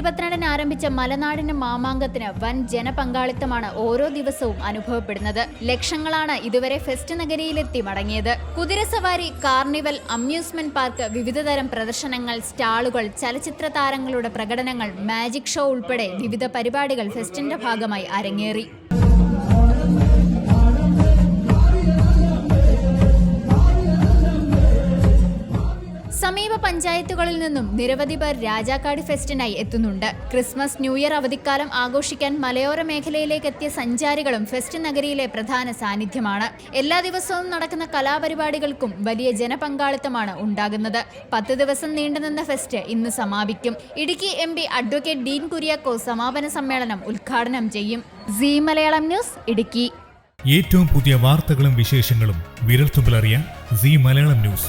ആരംഭിച്ച മലനാടിന്റെ മാമാങ്കത്തിന് വൻ ജനപങ്കാളിത്തമാണ് ഓരോ ദിവസവും അനുഭവപ്പെടുന്നത്. ലക്ഷങ്ങളാണ് ഇതുവരെ ഫെസ്റ്റ് നഗരിയിലെത്തി മടങ്ങിയത്. കുതിരസവാരി കാർണിവൽ അമ്യൂസ്മെന്റ് പാർക്ക് വിവിധതരം പ്രദർശനങ്ങൾ സ്റ്റാളുകൾ ചലച്ചിത്ര താരങ്ങളുടെ പ്രകടനങ്ങൾ മാജിക് ഷോ ഉൾപ്പെടെ വിവിധ പരിപാടികൾ ഫെസ്റ്റിന്റെ ഭാഗമായി അരങ്ങേറി. സമീപ പഞ്ചായത്തുകളിൽ നിന്നും നിരവധി പേർ രാജാക്കാട് ഫെസ്റ്റിനായി എത്തുന്നുണ്ട്. ക്രിസ്മസ് ന്യൂ ഇയർ അവധിക്കാലം ആഘോഷിക്കാൻ മലയോര മേഖലയിലേക്ക് എത്തിയ സഞ്ചാരികളും ഫെസ്റ്റ് നഗരിയിലെ പ്രധാന സാന്നിധ്യമാണ്. എല്ലാ ദിവസവും നടക്കുന്ന കലാപരിപാടികൾക്കും വലിയ ജനപങ്കാളിത്തമാണ് ഉണ്ടാകുന്നത്. പത്ത് ദിവസം നീണ്ടുനിന്ന ഫെസ്റ്റ് ഇന്ന് സമാപിക്കും. Idukki M P advocate Dean Kuriakose സമാപന സമ്മേളനം ഉദ്ഘാടനം ചെയ്യും. C Malayalam news Idukki. ഏറ്റവും പുതിയ വാർത്തകളും വിശേഷങ്ങളും വിരൽത്തുമ്പിലറിയാൻ സി മലയാളം ന്യൂസ്.